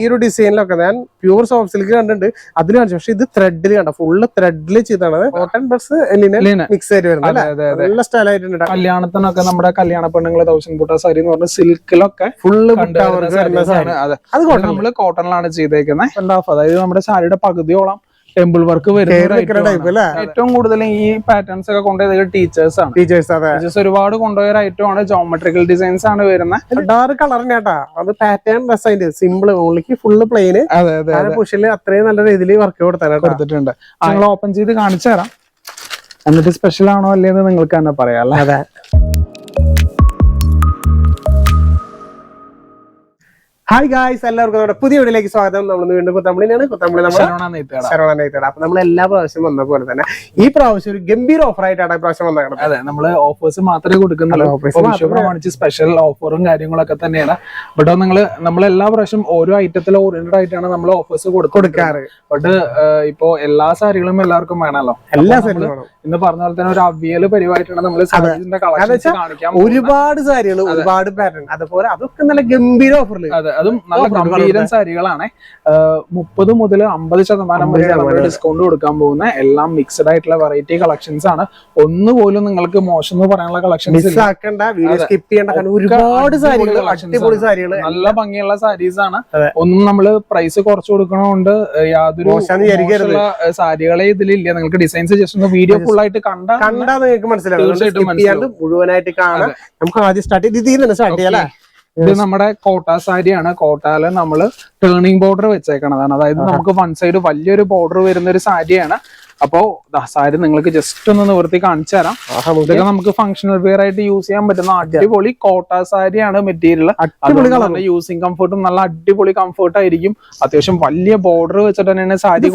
ഈ ഒരു ഡിസൈനിലൊക്കെ ഞാൻ പ്യൂർ സോഫ്റ്റ് സിൽക്ക് കണ്ടിട്ടുണ്ട്. അതിൽ കാണിച്ചു. പക്ഷെ ഇത് ത്രെഡിൽ കണ്ട ഫുള്ള് ത്രെഡിൽ ചെയ്താണ് കോട്ടൺ ബസ് മിക്സ് ആയിട്ട് വരുന്നത് നല്ല സ്റ്റൈൽ ആയിട്ടുണ്ട് കല്യാണത്തിനൊക്കെ നമ്മുടെ കല്യാണ പെണ്ണുങ്ങൾ തൗസൻഡ് ബുട്ട സാരി എന്ന് പറഞ്ഞ സിൽക്കിലൊക്കെ ഫുള്ള് അതെ. കോട്ടൺ നമ്മൾ കോട്ടണിലാണ് ചെയ്തേക്കുന്നത് അതായത് നമ്മുടെ സാരിയുടെ പകുതിയോളം ടെമ്പിൾ വർക്ക് വരുന്ന ഏറ്റവും കൂടുതൽ ഈ പാറ്റേൺസ് ഒക്കെ കൊണ്ടുപോയത് ടീച്ചേഴ്സ് ആണ്. ടീച്ചേഴ്സ് അതെ. ടീച്ചേഴ്സ് ഒരുപാട് കൊണ്ടുപോയ ഐറ്റം ആണ് ജോമെട്രിക്കൽ ഡിസൈൻസ് ആണ് വരുന്നത്. ഡാർക്ക് കളർ കേട്ടാ. അത് പാറ്റേൺ ഡ്രസ് അതിന്റെ സിമ്പിൾ ഓൺലിക്ക് ഫുള്ള് പ്ലെയിന് അതെ അതെ ആ പുഷിൽ അത്രയും നല്ല രീതിയിൽ വർക്ക് കൊടുത്താൽ കൊടുത്തിട്ടുണ്ട്. ഞങ്ങൾ ഓപ്പൺ ചെയ്ത് കാണിച്ചു തരാം. എന്നിട്ട് സ്പെഷ്യൽ ആണോ അല്ലേന്ന് നിങ്ങൾക്ക് തന്നെ പറയാം അല്ലേ? അതെ. ഹായ് ഗായ്സ് എല്ലാവർക്കും നമ്മുടെ പുതിയ വീഡിയോയിലേക്ക് സ്വാഗതം. നമ്മൾ വീണ്ടും കുത്തമ്പളിനാണ് കുത്തമ്പളി നമ്മൾ ശരവണ നെയ്ത്തേട. അപ്പൊ നമ്മൾ എല്ലാ പ്രാവശ്യം വന്ന പോലെ തന്നെ ഈ പ്രാവശ്യം ഒരു ഗംഭീര ഓഫർ ആയിട്ടാണ് ഈ പ്രാവശ്യം വന്നത് അതെ നമ്മൾ ഓഫേഴ്സ് മാത്രമേ കൊടുക്കുന്നുള്ളൂ. പ്രമാണിച്ച് സ്പെഷ്യൽ ഓഫറും കാര്യങ്ങളൊക്കെ തന്നെയാണ്. ബട്ട് നിങ്ങൾ നമ്മൾ എല്ലാ പ്രാവശ്യം ഓരോ ഐറ്റത്തിൽ ഓറിയന്റഡ് ആയിട്ടാണ് നമ്മൾ ഓഫേഴ്സ് കൊടുക്കാറ്. ബട്ട് ഇപ്പോ എല്ലാ സാരികളും എല്ലാവർക്കും വേണമല്ലോ. എല്ലാ സാരികളും ഇന്ന് പറഞ്ഞ പോലെ തന്നെ ഒരു അവിയൽ പരിപാടിയാണ് നമ്മൾ സാരീസിന്റെ കളക്ഷൻ കാണിക്കാൻ ഒരുപാട് സാരികൾ ഒരുപാട് പാറ്റേൺ അതുപോലെ അതൊക്കെ നല്ല ഗംഭീര ഓഫറിൽ അതെ അതും നല്ല ഗംഭീരൻ സാരികളാണ്. മുപ്പത് മുതൽ അമ്പത് ശതമാനം വരെ നമ്മൾ ഡിസ്കൗണ്ട് കൊടുക്കാൻ പോകുന്ന എല്ലാം മിക്സഡ് ആയിട്ടുള്ള വെറൈറ്റി കളക്ഷൻസ് ആണ്. ഒന്നുപോലും നിങ്ങൾക്ക് മോശം എന്ന് പറയാനുള്ള കളക്ഷൻസ് ഒരുപാട് സാരികൾ. നല്ല ഭംഗിയുള്ള സാരീസ് ആണ്. ഒന്നും നമ്മൾ പ്രൈസ് കുറച്ച് കൊടുക്കണോണ്ട് യാതൊരു. സാരികളെ ഇതിലില്ല. നിങ്ങൾക്ക് ഡിസൈൻസ് ജസ്റ്റ് വീഡിയോ ഫുൾ ആയിട്ട് കണ്ട കണ്ടാ നിങ്ങൾക്ക് മനസ്സിലാവും മുഴുവനായിട്ട് കാണാം. നമുക്ക് ആദ്യം സ്റ്റാർട്ട് ചെയ്ത് ഇതിൽ തന്നെ സ്റ്റാർട്ട് ചെയ്യാം ഇത് നമ്മുടെ കോട്ട സാരിയാണ്. കോട്ടാൽ നമ്മൾ ടേണിംഗ് ബോർഡർ വെച്ചേക്കണതാണ്. അതായത് നമുക്ക് വൺ സൈഡ് വലിയൊരു ബോർഡർ വരുന്ന ഒരു സാരിയാണ്. അപ്പോ സാരി നിങ്ങൾക്ക് ജസ്റ്റ് ഒന്ന് നിവർത്തി കാണിച്ചു തരാം. ഇതൊക്കെ നമുക്ക് ഫംഗ്ഷണൽ വെയർ ആയിട്ട് യൂസ് ചെയ്യാൻ പറ്റുന്ന അടിപൊളി കോട്ട സാരിയാണ് മെറ്റീരിയൽ അടിപൊളി കളർ യൂസിങ് കംഫർട്ടും നല്ല അടിപൊളി കംഫർട്ട് ആയിരിക്കും. അത്യാവശ്യം വലിയ ബോർഡർ വെച്ചിട്ട് തന്നെയാണ് സാരി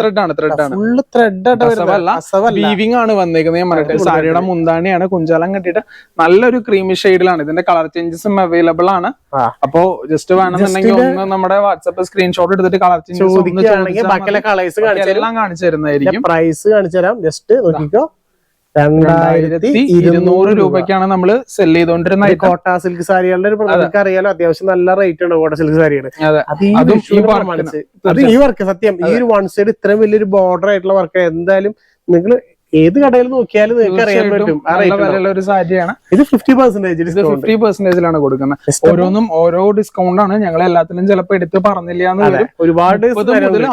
ത്രെഡാണ് ത്രെഡാണ് വീവിംഗ് ആണ് വന്നേക്കുന്നത്. ഞാൻ പറഞ്ഞിട്ട് സാരിയുടെ മുന്താണിയാണ്. കുഞ്ചാലം കെട്ടിട്ട് നല്ലൊരു ക്രീമി ഷെയ്ഡിലാണ് ഇതിന്റെ കളർ ചേഞ്ചസും അവൈലബിൾ ആണ്. അപ്പോ ജസ്റ്റ് വേണമെന്നുണ്ടെങ്കിൽ ഒന്ന് നമ്മുടെ വാട്സ്ആപ്പ് സ്ക്രീൻഷോട്ട് എടുത്തിട്ട് കളർ ചേഞ്ചസ് എല്ലാം കാണിച്ചു തരും. കാണിച്ചു പ്രൈസ് കാണിച്ചു തരാം. ജസ്റ്റ് നോക്കിക്കോ. രണ്ടായിരത്തി ഇരുന്നൂറ് രൂപയ്ക്കാണ് നമ്മൾ സെൽ ചെയ്തോണ്ടിരുന്ന. കോട്ട സിൽക്ക് സാരികളുടെ ഒരു പ്രോഡക്റ്റ് അറിയാലോ? അത്യാവശ്യം നല്ല റേറ്റ് ഉണ്ട് കോട്ട സിൽക്ക് സാരികൾ. അത്. ഈ വർക്ക് സത്യം. ഈ ഒരു വൺ സൈഡ് ഇത്രയും വലിയൊരു ബോർഡർ ആയിട്ടുള്ള വർക്ക് എന്തായാലും നിങ്ങൾ ഏത് കടയിൽ നോക്കിയാലും നിങ്ങൾക്ക് അറിയാൻ പറ്റും. ഒരു സാരിയാണ്. ഇത് ഫിഫ്റ്റി പെർസെന്റേജ് ഫിഫ്റ്റി പെർസെന്റേജിലാണ് കൊടുക്കുന്നത്. ഓരോന്നും ഓരോ ഡിസ്കൗണ്ട് ആണ്. ഞങ്ങൾ എല്ലാത്തിലും ചിലപ്പോ എടുത്ത് പറഞ്ഞില്ല ഒരുപാട്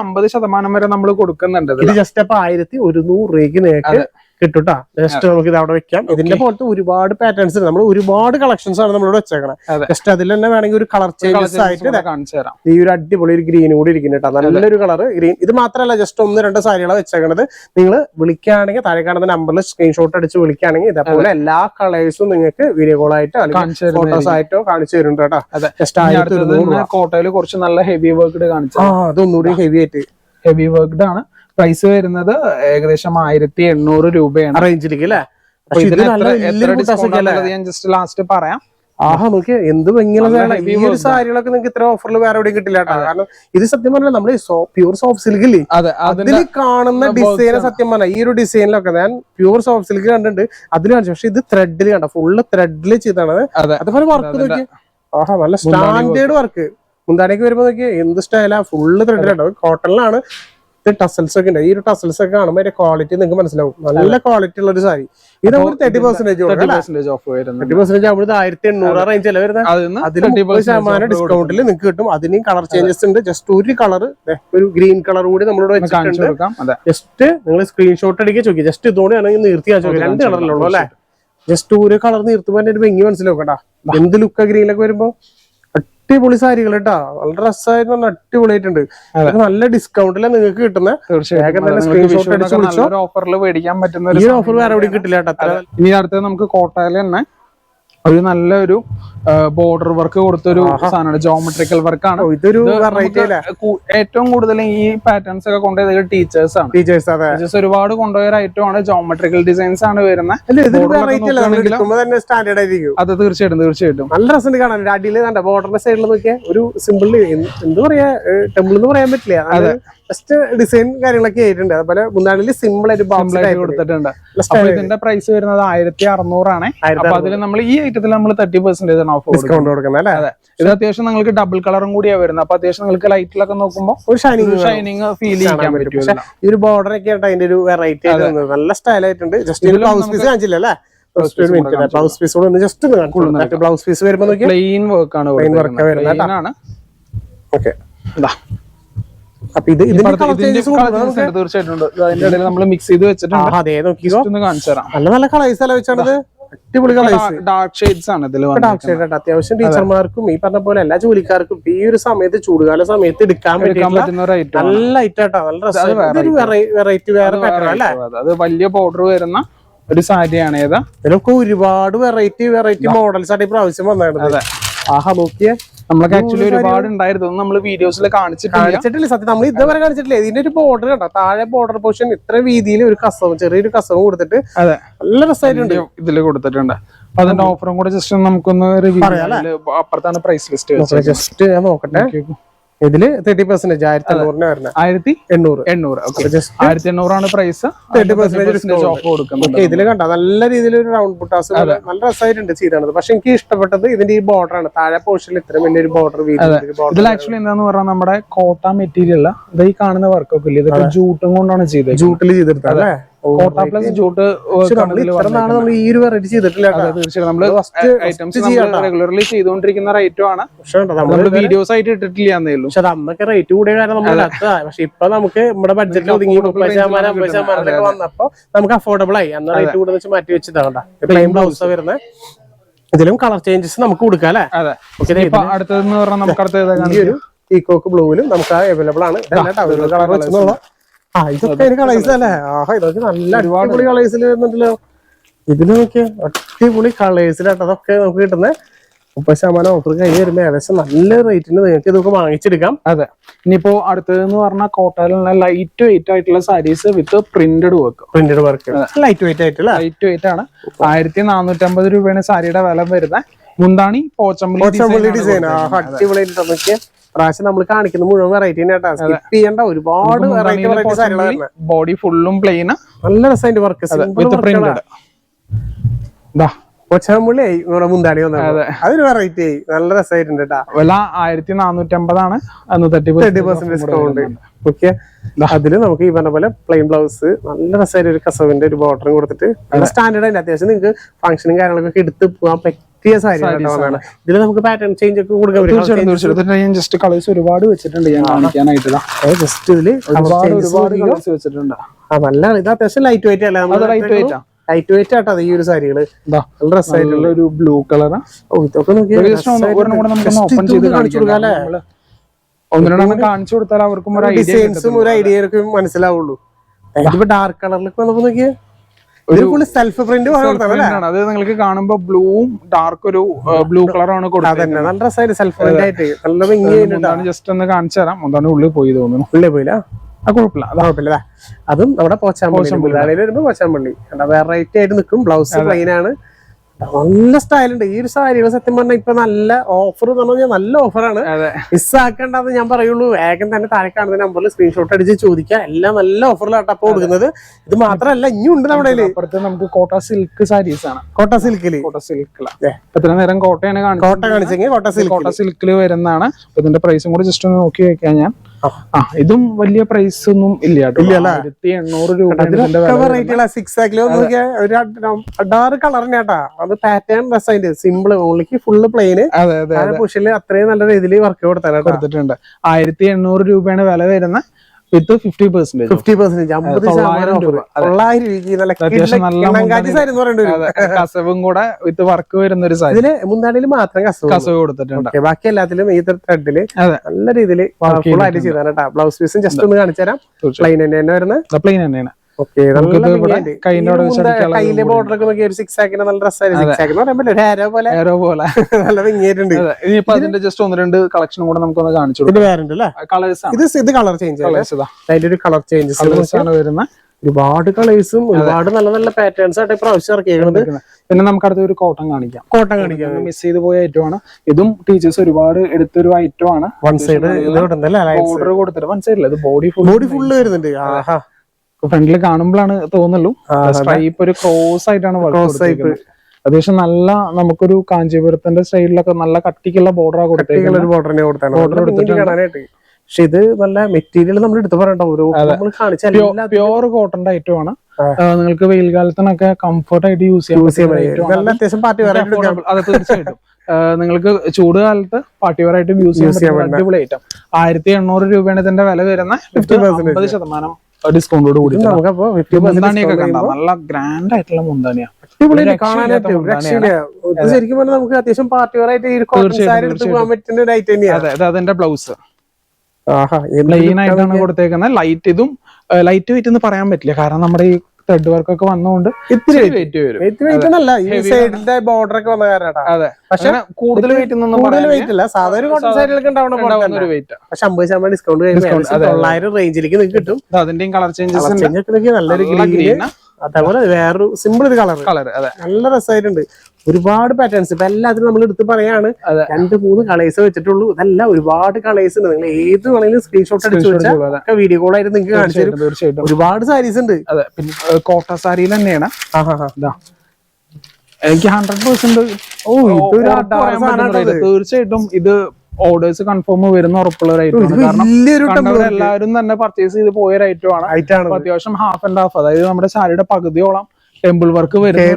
അമ്പത് ശതമാനം വരെ നമ്മൾ കൊടുക്കുന്നുണ്ട് ഇത് ജസ്റ്റ് അപ്പൊ ആയിരത്തി ഒരുന്നൂറ് രൂപയ്ക്ക് നിങ്ങൾക്ക് കിട്ടുട്ടാ. ജസ്റ്റ് നമുക്ക് ഇത് അവിടെ വെക്കാം. ഇതിന്റെ പോലത്തെ ഒരുപാട് പാറ്റേൺസ് ഉണ്ട്. നമ്മൾ ഒരുപാട് കളക്ഷൻസ് ആണ് നമ്മളിവിടെ വെച്ചേക്കണത് ജസ്റ്റ് അതിൽ തന്നെ വേണമെങ്കിൽ ഒരു കളർ ചേഞ്ചസ് ആയിട്ട് കാണിച്ചു തരാം. ഈ ഒരു അടിപൊളി ഒരു ഗ്രീൻ കൂടി ഇരിക്കുന്നുണ്ട് നല്ലൊരു കളർ ഗ്രീൻ ഇത് മാത്രമല്ല ജസ്റ്റ് ഒന്ന് രണ്ട് സാരികളാണ് വെച്ചേക്കണത്. നിങ്ങൾ വിളിക്കുകയാണെങ്കിൽ താഴെ കാണുന്ന നമ്പറിൽ സ്ക്രീൻഷോട്ട് അടിച്ച് വിളിക്കുകയാണെങ്കിൽ ഇതേപോലെ എല്ലാ കളേഴ്സും നിങ്ങൾക്ക് വീഡിയോ കോൾ ആയിട്ടോ അല്ലെങ്കിൽ ഫോട്ടോസ് ആയിട്ടോ കാണിച്ചു തരുന്നുണ്ട് കേട്ടോ. ജസ്റ്റ് ആയിട്ട് ആയിരത്തി കോട്ടയിൽ കുറച്ച് നല്ല ഹെവി വർക്ക്ഡ് കാണിച്ചു ആ അതൊന്നുകൂടി ഹെവി ആയിട്ട്. ഹെവി വർക്ക്ഡ് ആണ് പ്രൈസ് വരുന്നത് ഏകദേശം ആയിരത്തി എണ്ണൂറ് രൂപയാണ്. റേഞ്ചിലേക്ക് അല്ലേ? ഞാൻ ജസ്റ്റ് ലാസ്റ്റ് പറയാം. ആഹാ നോക്കി എന്ത് ഭംഗിയുള്ള ഈ ഒരു സാരികളൊക്കെ നിങ്ങൾക്ക് ഇത്ര ഓഫറിൽ വേറെ എവിടെയും കിട്ടില്ല കേട്ടോ. കാരണം ഇത് സത്യം പറഞ്ഞാൽ നമ്മൾ പ്യൂർ സോഫ്റ്റ് സിൽക്ക് ഇല്ലേ? അതെ അതിൽ കാണുന്ന ഡിസൈൻ സത്യം പറഞ്ഞാൽ ഈ ഒരു ഡിസൈനിലൊക്കെ ഞാൻ പ്യൂർ സോഫ്റ്റ് സിൽക്ക് കണ്ടിട്ടുണ്ട്. അതിൽ കാണിച്ചു. പക്ഷെ ഇത് ത്രെഡിൽ കണ്ട? ഫുള്ള് ത്രെഡിൽ ചെയ്താണ് അതെ. അതുപോലെ വർക്ക് നോക്കി ആഹാ നല്ല സ്റ്റാൻഡേർഡ് വർക്ക് മുന്താനേക്ക് വരുമ്പോ നോക്കി എന്ത് സ്റ്റൈലാ ഫുള്ള് ത്രെഡിലുണ്ട് കോട്ടണിലാണ് ഇത് ടസൽസ് ഒക്കെ ഉണ്ട്. ഈ ഒരു ടസൽസ് ഒക്കെ കാണുമ്പോൾ അതിന്റെ ക്വാളിറ്റി നിങ്ങൾക്ക് മനസ്സിലാവും. നല്ല ക്വാളിറ്റി ഉള്ള ഒരു സാരി. ഇത് നമുക്ക് തേർട്ടി പെർസെന്റേജ് പെർസെന്റേജ് ഓഫ് വരുന്നത്. തേർട്ടി പെർസെന്റേജ് ആവുമ്പോൾ ആയിരത്തി എണ്ണൂറ് റേഞ്ച് അല്ല വരുന്നത്? അതിൽ മുപ്പത് ശതമാനം ഡിസ്കൗണ്ടിൽ നിങ്ങൾക്ക് കിട്ടും. അതിനും കളർ ചേഞ്ചസ് ഉണ്ട്. ജസ്റ്റ് ഒരു കളർ ഒരു ഗ്രീൻ കളർ കൂടി നമ്മളോട് വെച്ചിട്ടുണ്ട്. ജസ്റ്റ് നിങ്ങൾ സ്ക്രീൻഷോട്ട് അടിക്കുക ചോദിക്കുക. ജസ്റ്റ് ഇതുകൊണ്ട് ആണെങ്കിൽ നിർത്തി നോക്കി രണ്ട് കളറിലുള്ളൂ അല്ലെ ജസ്റ്റ് ഒരു കളർ നിർത്തുമ്പോൾ അതിന്റെ ഒരു ഭംഗി മനസ്സിലാക്കട്ടാ എന്ത് ലുക്ക ഗ്രീനിലൊക്കെ വരുമ്പോ? അടിപൊളി സാരികൾ കേട്ടാ. വളരെ രസമായിരുന്നു നല്ല അടിപൊളിയായിട്ടുണ്ട്. നല്ല ഡിസ്കൗണ്ടിൽ നിങ്ങൾക്ക് കിട്ടുന്ന? തീർച്ചയായിട്ടും. ഓഫറിൽ മേടിക്കാൻ പറ്റുന്ന ഈ ഓഫർ വേറെ എവിടെയും കിട്ടില്ല കേട്ടോ. ഇനി അടുത്തത് നമുക്ക് കോട്ടയിൽ തന്നെ. ഒരു നല്ലൊരു ബോർഡർ വർക്ക് കൊടുത്തൊരു സാധനമാണ്. ജോമെട്രിക്കൽ വർക്കാണ് ആണ്. ഇതൊരു ഏറ്റവും കൂടുതൽ ഈ പാറ്റേൺസ് ഒക്കെ കൊണ്ടുപോയത് ടീച്ചേഴ്സ് ആണ്. ടീച്ചേഴ്സ് അതെ. ടീച്ചേഴ്സ് ഒരുപാട് കൊണ്ടുപോയ ഒരു ഐറ്റം ആണ് ജോമെട്രിക്കൽ ഡിസൈൻസ് ആണ് വരുന്നത് സ്റ്റാൻഡേർഡ് ആയിരിക്കും. അത് തീർച്ചയായിട്ടും തീർച്ചയായിട്ടും. നല്ല രസം കാണാൻ. അടിയിൽ കണ്ട? ബോർഡറിന്റെ സൈഡിൽ നോക്കിയാൽ ഒരു സിമ്പിൾ എന്ത് പറയാ ടെമ്പിൾ എന്ന് പറയാൻ പറ്റില്ല. ജസ്റ്റ് ഡിസൈൻ കാര്യങ്ങളൊക്കെ ആയിട്ടുണ്ട്. അതുപോലെ മുന്നാളിൽ സിമ്പിൾ ആയിട്ട് കൊടുത്തിട്ടുണ്ട്. ഇതിന്റെ പ്രൈസ് വരുന്നത് ആയിരത്തി അറുന്നൂറാണ് അപ്പൊ അതിൽ നമ്മൾ ഈ ഐറ്റത്തിൽ നമ്മൾ തേർട്ടി പെർസെന്റേജ് ആണ് ഓഫ് ഡിസ്കൗണ്ട് കൊടുക്കുന്നത് അല്ലേ? അതെ. ഇത് അത്യാവശ്യം നിങ്ങൾക്ക് ഡബിൾ കളറും കൂടിയാണ് വരുന്നത്. അപ്പൊ അത്യാവശ്യം നിങ്ങൾക്ക് ലൈറ്റിലൊക്കെ നോക്കുമ്പോൾ ഒരു ഷൈനിങ് ഷൈനിങ് ഫീൽ ചെയ്യാൻ പറ്റും. ഈ ഒരു ബോർഡർ ഒക്കെ ആയിട്ട് അതിന്റെ ഒരു വെറൈറ്റി നല്ല സ്റ്റൈൽ ആയിട്ടുണ്ട്. ജസ്റ്റ് ബ്ലൗസ് പീസ് കാണിച്ചില്ല അല്ലേ? ബ്ലൗസ് പീസ് കൂടെ ജസ്റ്റ് ബ്ലൗസ് പീസ് വരുമ്പോൾ പ്ലെയിൻ വർക്ക് ആണ് പ്ലെയിൻ വർക്ക് വരുന്നത് ഓക്കെ ഇതാ. അപ്പൊ ഇത് തീർച്ചയായിട്ടും നമ്മൾ മിക്സ് ചെയ്ത് വെച്ചിട്ടുണ്ട്. കാണിച്ചു തരാം. നല്ല നല്ല കളേഴ്സ് അല്ല വെച്ചാണത്? അടിപൊളി കളേഴ്സ് ഡാർക്ക് ഷെയ്ഡ്സ് ആണ് ഇതിൽ ഡാർക്ക് ഷെയ്ഡ് അത്യാവശ്യം ടീച്ചർമാർക്കും ഈ പറഞ്ഞ പോലെ എല്ലാ ജോലിക്കാർക്കും ഈ ഒരു സമയത്ത് ചൂടുകാല സമയത്ത് എടുക്കാൻ പറ്റുന്ന നല്ല നല്ല വെറൈറ്റി വേറെ പാറ്റേൺ അല്ലേ അത് വലിയ ബോർഡർ വരുന്ന ഒരു സാരിയാണ് ഏതാ? ഇതിലൊക്കെ ഒരുപാട് വെറൈറ്റി വെറൈറ്റി മോഡൽസ് ആയിട്ട് ഇപ്രാവശ്യം വന്നായിരുന്നു ആഹാ നോക്കിയേ. നമ്മളൊക്കെ ആക്ച്വലി ഒരുപാട് ഉണ്ടായിരുന്നു. നമ്മൾ വീഡിയോസിൽ കാണിച്ചിട്ടില്ല. കാണിച്ചിട്ടില്ല. സത്യം നമ്മൾ ഇതുവരെ കാണിച്ചിട്ടില്ല. ഇതിന്റെ ഒരു ബോർഡർ കണ്ടോ? താഴെ ബോർഡർ പോർഷൻ ഇത്ര വീതിയിൽ ഒരു കസവും ചെറിയൊരു കസവും കൊടുത്തിട്ട് അതെ. നല്ല രസമായിട്ടുണ്ട് ഇതിൽ കൊടുത്തിട്ടുണ്ട്. അപ്പൊ അതിന്റെ ഓഫറും കൂടെ ജസ്റ്റ് നമുക്കൊന്ന് റിവ്യൂ അപ്പുറത്താണ് പ്രൈസ് ലിസ്റ്റ് ജസ്റ്റ് ഞാൻ നോക്കട്ടെ. ഇതിൽ തേർട്ടി പെർസെന്റേജ് ആയിരത്തി എണ്ണൂറിന് വരുന്നത്. ആയിരത്തി എണ്ണൂറ്. എണ്ണൂറ്. ആയിരത്തി എണ്ണൂറാണ് പ്രൈസ് തേർട്ടി പെർസെന്റേജ് ഓഫ് കൊടുക്കുന്നത്. ഇതിൽ കണ്ട? നല്ല രീതിയിൽ ഒരു റൗണ്ട് പുട്ടാസ് നല്ല രസമായിട്ടുണ്ട് ചെയ്താണത് പക്ഷെ എനിക്ക് ഇഷ്ടപ്പെട്ടത് ഇതിന്റെ ഈ ബോർഡർ ആണ്. താഴെ പോർഷനിൽ ഇത്രയും വലിയൊരു ബോർഡർ ഇതിൽ ആക്ച്വലി എന്താന്ന് പറഞ്ഞാൽ നമ്മുടെ കോട്ട മെറ്റീരിയൽ ഇത് ഈ കാണുന്ന വർക്കൊക്കെ ഇല്ലേ? ഇതൊക്കെ ജൂട്ടും കൊണ്ടാണ് ചെയ്തത് ജൂട്ടിൽ ചെയ്തെടുത്തത് അല്ലേ? കോട്ട പ്ലസ് ജൂട്ട് പക്ഷെ നമ്മൾ ഈ ഒരു വെറൈറ്റി ചെയ്തിട്ടില്ല. നമ്മൾ ഫസ്റ്റ് ഐറ്റംസ് റെഗുലർലി ചെയ്തുകൊണ്ടിരിക്കുന്ന റേറ്റും ആണ്. നമ്മൾ വീഡിയോസ് ആയിട്ട് ഇട്ടിട്ടില്ല പക്ഷെ അന്നൊക്കെ റേറ്റ് കൂടിയ കാരണം നമ്മൾ പക്ഷെ ഇപ്പൊ നമുക്ക് നമ്മുടെ ബഡ്ജറ്റിൽ ഒതുങ്ങി മുപ്പത് ശതമാനം അമ്പത് ശതമാനത്തിലൊക്കെ വന്നപ്പോ നമുക്ക് അഫോർഡബിൾ ആയി. അന്ന് റേറ്റ് കൂടുതൽ വെച്ച് മാറ്റി വെച്ചതാണ്ട പ്ലെയിൻ ബ്ലൗസ് വരുന്നത് ഇതിലും കളർ ചേഞ്ചസ് നമുക്ക് കൊടുക്കാം അല്ലേ? അതെ. അടുത്തതെന്ന് പറഞ്ഞാൽ നമുക്ക് അടുത്തത് ഈ പീക്കോക്ക് ബ്ലൂവിലും നമുക്ക് അവൈലബിൾ ആണ്. കളർ വെച്ചെന്നുള്ള ആ ഇതൊക്കെ അതിന് കളേഴ്സ് അല്ലേ? ആഹാ ഇതൊക്കെ നല്ല അടിപൊളി കളേഴ്സിൽ വരുന്നുണ്ടല്ലോ ഇതിൽ നോക്കിയ അടിപൊളി കളേഴ്സിലാട്ടോ അതൊക്കെ നമുക്ക് കിട്ടുന്നത് മുപ്പത് ശതമാനം ഓഫർ കഴിഞ്ഞ് വരുമ്പോ ഏകദേശം നല്ല റേറ്റിന് നിങ്ങൾക്ക് ഇതൊക്കെ വാങ്ങിച്ചെടുക്കാം. അതെ. ഇനിയിപ്പോ അടുത്തതെന്ന് പറഞ്ഞാൽ കോട്ടയിലുള്ള ലൈറ്റ് വെയിറ്റ് ആയിട്ടുള്ള saris with printed work printed work light weight ആയിട്ടുള്ള ലൈറ്റ് വെയിറ്റ് ആണ്. ആയിരത്തി നാനൂറ്റമ്പത് രൂപയാണ് സാരിയുടെ വില വരുന്നത് മുന്താണി പോച്ചമ്പള്ളി ഡിസൈൻ അടിപൊളിയായിട്ട് പ്രാവശ്യം നമ്മൾ കാണിക്കുന്ന മുഴുവൻ വെറൈറ്റി കേട്ടോ സ്കിപ്പ് ചെയ്യേണ്ട ഒരുപാട് വെറൈറ്റി വെറൈറ്റി സാധനങ്ങൾ ബോഡി ഫുള്ളും പ്ലെയിൻ നല്ല രസമായിട്ട് വർക്ക് കൊച്ചാമ്പുള്ളി നമ്മുടെ മുന്താണി വന്നത് അതൊരു വെറൈറ്റി ആയി. നല്ല രസമായിട്ടുണ്ട് കേട്ടാ വില ആയിരത്തി നാനൂറ്റമ്പതാണ് അന്ന് thirty thirty percent discount okay അതിൽ നമുക്ക് ഈ പറഞ്ഞ പോലെ പ്ലെയിൻ ബ്ലൗസ് നല്ല രസമായിട്ട് ഒരു കസവിന്റെ ഒരു ബോർഡറും കൊടുത്തിട്ട്. സ്റ്റാൻഡേർഡ് അതിന്റെ അത്യാവശ്യം നിങ്ങൾക്ക് ഫംഗ്ഷനും കാര്യങ്ങളൊക്കെ എടുത്ത് പോകാൻ പറ്റിയ സാരി ഇതിൽ നമുക്ക് പാറ്റേൺ ചേഞ്ച് ഒക്കെ കൊടുക്കാൻ ഞാൻ ജസ്റ്റ് കളേഴ്സ് ഒരുപാട് വെച്ചിട്ടുണ്ട് ഞാൻ കാണിക്കാനായിട്ട്. ജസ്റ്റ് വെച്ചിട്ടുണ്ട്. ആ നല്ല ഇത് അത്യാവശ്യം ലൈറ്റ് വെയിറ്റ് അല്ലേ? ലൈറ്റ് വെയിറ്റ് ലൈറ്റ് വെയിറ്റ് ആട്ടോ ഈ ഒരു സാരികൾ. രസമായിട്ടുള്ള നല്ല ഒരു ബ്ലൂ കളർ ഓ ഇതൊക്കെ കാണിച്ചു കൊടുക്കാം കാണിച്ചു കൊടുത്താൽ അവർക്കും ഒരു ഐഡിയ മനസ്സിലാവുള്ളൂ. ഡാർക്ക് കളറിലൊക്കെ വന്നപ്പോ നോക്കിയേ. ഒരു സെൽഫ് പ്രിന്റ് അത് നിങ്ങൾക്ക് കാണുമ്പോ ബ്ലൂവും ഡാർക്ക് ഒരു ബ്ലൂ കളറാണ് കൊടുക്കുന്നത് നല്ല രസമായിട്ട് സെൽഫ് പ്രിന്റ് ആയിട്ട് നല്ല ജസ്റ്റ് ഒന്ന് കാണിച്ചു തരാം. എന്താണ് ഉള്ളിൽ പോയി തോന്നുന്നു. ഉള്ളിൽ പോയില്ല? ആ കുഴപ്പമില്ല. അത്. കുഴപ്പമില്ല. അതും നമ്മുടെ പോച്ചാമ്പള്ളി. വേറെ പോച്ചാമ്പള്ളി. വെറൈറ്റി ആയിട്ട് നിൽക്കും. ബ്ലൗസ് പ്ലെയിൻ ആണ്. നല്ല സ്റ്റൈലുണ്ട് ഈ ഒരു സാരികൾ സത്യം പറഞ്ഞാൽ ഇപ്പൊ നല്ല ഓഫർ എന്ന് പറഞ്ഞാൽ നല്ല ഓഫറാണ് മിസ് ആക്കേണ്ടെന്ന് ഞാൻ പറയുള്ളൂ. വേഗം തന്നെ താഴെ കാണുന്ന നമ്പറിൽ സ്ക്രീൻഷോട്ട് അടിച്ച് ചോദിക്കുക എല്ലാം നല്ല ഓഫറിലാണ് അപ്പൊ കൊടുക്കുന്നത്. ഇത് മാത്രമല്ല ഇനിയും ഉണ്ട് നമ്മുടെ അപ്പുറത്ത് നമുക്ക് കോട്ട സിൽക്ക് സാരീസ് ആണ്. കോട്ട സിൽക്കിൽ കോട്ട സിൽക്കില എത്ര നേരം കോട്ടയാണ് കോട്ട കാണിച്ചെങ്കിൽ കോട്ട സിൽക്ക് കോട്ട സിൽക്കിൽ വരുന്നതാണ്. ഇതിന്റെ പ്രൈസും കൂടി ജസ്റ്റ് ഒന്ന് നോക്കി വെക്കാം ഞാൻ. ആ. ഇതും വലിയ പ്രൈസ് ഒന്നും ഇല്ല കേട്ടോ. ആയിരത്തി എണ്ണൂറ് രൂപ ഇതിന്റെ വില സിക്സ് ആക്കിൽ ഒരു അഡാറ് കളറിന് കേട്ടാ. അത് പാറ്റേൺ രസമായിട്ട് സിമ്പിൾ ഓൺലിക്ക് ഫുള്ള് പ്ലെയിന് അതെ അതെ താഴെ പുഷിൽ അത്രയും നല്ല രീതിയിൽ വർക്ക് കൊടുത്തിട്ടുണ്ട്. ആയിരത്തി എണ്ണൂറ് രൂപയാണ് വില വരുന്ന with fifty percentage fifty percentage അമ്പത് ശതമാനം. തൊള്ളായിരം രൂപയ്ക്ക് നല്ല കസവും കൂടെ വിത്ത് വർക്ക് വരുന്ന ഒരു സാരി ഇതിൽ മുന്താണിയിൽ മാത്രം കസവ് കസവ് കൊടുത്തിട്ടുണ്ട്. ബാക്കി എല്ലാത്തിലും ഈ ത്രെഡിൽ നല്ല രീതിയിൽ ചെയ്താണ് ബ്ലൗസ് പീസും ജസ്റ്റ് ഒന്ന് കാണിച്ചു തരാം പ്ലെയിൻ തന്നെയാണ് തന്നെ വരുന്നത്. പ്ലെയിൻ തന്നെയാണ്. കയ്യിലെ ബോർഡർ ഒക്കെ നോക്കി ഒരു സിക്സ് ആക്കിന് നല്ല ഡ്രസ്സായിരുന്നു സിക്സ് ആക്കി എന്ന് പറയുമ്പോൾ ഒരു ആരോ പോലെ. ആരോ പോലെ. നല്ല. ഇനിയിപ്പോ അതിന്റെ ജസ്റ്റ് ഒന്ന് രണ്ട് കളക്ഷൻ കൂടെ നമുക്കൊന്ന് കാണിച്ചു കൊടുക്കാം. ഇത് ഇത് കളർ ചേഞ്ച് അതിന്റെ ഒരു കളർ ചേഞ്ചസ് ആണ് വരുന്ന. ഒരുപാട് കളേഴ്സും ഒരുപാട് നല്ല നല്ല പാറ്റേൺസ് ആയിട്ട് പ്രാവശ്യം ഇറക്കിയേക്കുന്നത് പിന്നെ നമുക്ക് അടുത്ത ഒരു കോട്ടൺ കാണിക്കാം. കോട്ടൺ കാണിക്കാം. മിസ് ചെയ്ത് പോയ ഐറ്റം ആണ്. ഇതും ടീച്ചേഴ്സ് ഒരുപാട് എടുത്തൊരു ഐറ്റം ആണ്. വൺ സൈഡ് ബോർഡർ കൊടുത്തിട്ട്. വൺ സൈഡിൽ ബോഡി ഫുൾ ബോഡി ഫുള്ള് വരുന്നുണ്ട്. ആഹാ. ഫ്രണ്ടിൽ കാണുമ്പോഴാണ് തോന്നുള്ളൂ. സ്ട്രൈപ്പ് ഒരു ക്രോസ് ആയിട്ടാണ്. അത്യാവശ്യം നല്ല നമുക്കൊരു കാഞ്ചീപുരത്തിന്റെ സ്റ്റൈലിലൊക്കെ നല്ല കട്ടിക്കുള്ള ബോർഡർ പക്ഷെ ഇത് നല്ല മെറ്റീരിയൽ നമ്മൾ എടുത്തു പറയണ്ട. ഓരോ പ്യോർ കോട്ടന്റെ ഐറ്റം ആണ്. നിങ്ങൾക്ക് വെയിൽ കാലത്തിനൊക്കെ കംഫർട്ട് ആയിട്ട് യൂസ് ചെയ്യാൻ പറ്റും. അതെ തീർച്ചയായിട്ടും. നിങ്ങൾക്ക് ചൂട് കാലത്ത് പാർട്ടി വെയർ ആയിട്ട് യൂസ് ചെയ്യാൻ അടിപൊളി ഐറ്റം ആയിരത്തി എണ്ണൂറ് രൂപയാണ് ഇതിന്റെ വില വരുന്ന 50% ശതമാനം. ഡിസ്കൗണ്ടോട് കൂടി മുന്താണിയൊക്കെ കണ്ട. നല്ല ഗ്രാൻഡ് ആയിട്ടുള്ള മുന്താണിയാ ശരിക്കും പറഞ്ഞാൽ നമുക്ക് അത്യാവശ്യം പാർട്ടി പോകാൻ പറ്റുന്ന ഒരു ഐറ്റം തന്നെയാണ് അതെ അതിന്റെ ബ്ലൗസ് പ്ലെയിൻ ആയിട്ടാണ് കൊടുത്തേക്കുന്നത് ലൈറ്റ് ഇതും ലൈറ്റ് വെയിറ്റ് എന്ന് പറയാൻ പറ്റില്ല. കാരണം നമ്മുടെ ഈ ത്രെഡ് വർക്ക് ഒക്കെ വന്നതുകൊണ്ട് ഇത്തിരി വെയിറ്റ് വരും. വെയിറ്റ് ഈ സൈഡിന്റെ ബോർഡർ ഒക്കെ വന്ന കാരണം. അതെ. പക്ഷെ കൂടുതൽ വെയിറ്റ് ഒന്നും കൂടുതൽ വെയിറ്റ് ഇല്ല. സാധാരണ കോട്ടൺ വെയിറ്റ് പക്ഷെ അമ്പത് ശതമാനം ഡിസ്കൗണ്ട് തൊള്ളായിരം റേഞ്ചിലേക്ക് നിങ്ങൾക്ക് കിട്ടും. അതിന്റെയും കളർ ചേഞ്ചസ് നല്ലൊരു ഗ്രീൻ അതേപോലെ വേറൊരു സിമ്പിൾ ഒരു കളർ കളർ അതെ. നല്ല രസമായിട്ടുണ്ട്. ഒരുപാട് പാറ്റേൺസ് ഇപ്പൊ എല്ലാത്തിനും നമ്മൾ എടുത്ത് പറയാണ്. രണ്ട് മൂന്ന് കളേഴ്സ് വെച്ചിട്ടുള്ളൂ. ഇതെല്ലാം ഒരുപാട് കളേഴ്സ് ഉണ്ട്. നിങ്ങൾ ഏത് വേണമെങ്കിലും സ്ക്രീൻഷോട്ട് അടിച്ചു വെച്ചാൽ വീഡിയോ കോൾ ആയിട്ട് നിങ്ങൾക്ക് കാണിച്ചു തരും. തീർച്ചയായിട്ടും ഒരുപാട് സാരീസ് ഉണ്ട്. അതെ. പിന്നെ കോട്ട സാരിയിൽ തന്നെയാണ്. എനിക്ക് ഹൺഡ്രഡ് പെർസെന്റ് ഓ. തീർച്ചയായിട്ടും ഇത് ഓർഡേഴ്സ് കൺഫേം വരുന്ന ഉറപ്പുള്ള ഐറ്റം കാരണം എല്ലാവരും തന്നെ പർച്ചേസ് ചെയ്ത് പോയ ഐറ്റം ആണ്. അത്യാവശ്യം ഹാഫ് ആൻഡ് ഹാഫ് അതായത് നമ്മുടെ സാരിയുടെ പകുതിയോളം ടെമ്പിൾ വർക്ക് വരുന്ന